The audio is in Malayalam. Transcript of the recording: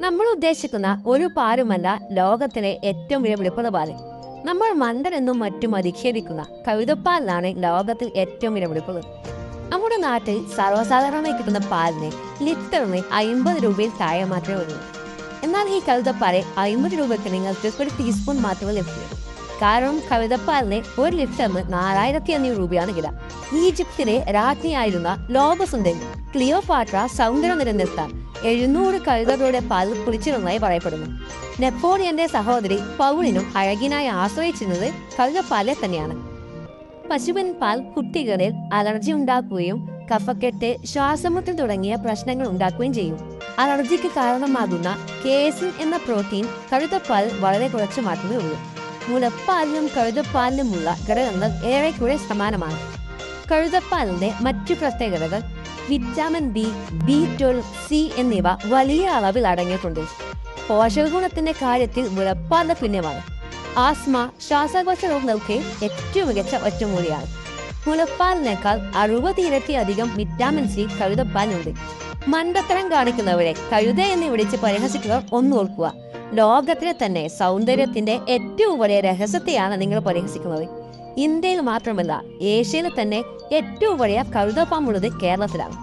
നമ്മൾ ഉദ്ദേശിക്കുന്ന ഒരു പാലുമല്ല ലോകത്തിലെ ഏറ്റവും വിലപിടിപ്പുള്ള പാൽ. നമ്മൾ മണ്ടനെന്നും മറ്റും അധിക്ഷേപിക്കുന്ന കവിതപ്പാലിനാണ് ലോകത്തിൽ ഏറ്റവും വലിയ വിലപിടിപ്പുള്ളത് നമ്മുടെ നാട്ടിൽ സർവസാധാരണമായി കിട്ടുന്ന പാലിന് ലിറ്ററിന് അമ്പത് രൂപയിൽ താഴെ മാത്രമേ ഉള്ളൂ. എന്നാൽ ഈ കവിതപ്പാലെ അമ്പത് രൂപയ്ക്ക് നിങ്ങൾക്ക് ഒരു ടീസ്പൂൺ മാത്രമേ ലഭിക്കൂ. കാരണം കവിതപ്പാലിന് ഒരു ലിറ്ററിന് നാലായിരത്തി അഞ്ഞൂറ് രൂപയാണ് വില. ഈജിപ്തിലെ രാജ്ഞിയായിരുന്ന ലോകസുന്ദരി ക്ലിയോപാട്ര സൗന്ദര്യം നിലനിർത്താൻ എഴുന്നൂറ് കഴുതകളുടെ പാൽ കുളിച്ചിരുന്നതായി പറയപ്പെടുന്നു. നെപ്പോളിയന്റെ സഹോദരി പൗളിനും അഴകിനായി ആശ്രയിച്ചിരുന്നത് കഴുതപ്പാലെ തന്നെയാണ്. പശുവിൻ പാൽ കുട്ടികളിൽ അലർജി ഉണ്ടാക്കുകയും കഫക്കെട്ട് ശ്വാസമുട്ടൽ തുടങ്ങിയ പ്രശ്നങ്ങൾ ഉണ്ടാക്കുകയും ചെയ്യും. അലർജിക്ക് കാരണമാകുന്ന കേസിൻ എന്ന പ്രോട്ടീൻ കഴുതപ്പാൽ വളരെ കുറച്ച് മാത്രമേ ഉള്ളൂ. മുലപ്പാലിനും കഴുതപ്പാലിനുമുള്ള ഘടകങ്ങൾ ഏറെക്കുറെ സമാനമാണ്. കഴുതപ്പാലിന്റെ മറ്റു പ്രത്യേകതകൾ vitamin B B twelve C എന്നിവ വലിയ അളവിൽ അടങ്ങിയിട്ടുണ്ട്. പോഷകഗുണത്തിന്റെ കാര്യത്തിൽ മുലപ്പാലിന് പിന്നെയാണ് ആസ്മ ശ്വാസകോശ രോഗങ്ങൾക്ക് ഏറ്റവും മികച്ച ഒറ്റമൂലിയാണ്. മുലപ്പാലിനേക്കാൾ അറുപത് ഇരട്ടി അധികം വിറ്റാമിൻ സി കഴുതപ്പാലിനുണ്ട്. മണ്ടത്തരം കാണിക്കുന്നവരെ കഴുത എന്ന് വിളിച്ച് പരിഹസിക്കുന്നവർ ഒന്ന് ഓർക്കുക. ലോകത്തിലെ തന്നെ സൗന്ദര്യത്തിന്റെ ഏറ്റവും വലിയ രഹസ്യത്തെയാണ് നിങ്ങൾ പരിഹസിക്കുന്നത്. ഇന്ത്യയിൽ മാത്രമല്ല ഏഷ്യയിൽ തന്നെ ഏറ്റവും വലിയ കഴുതപ്പാമ്പുള്ളത് കേരളത്തിലാണ്.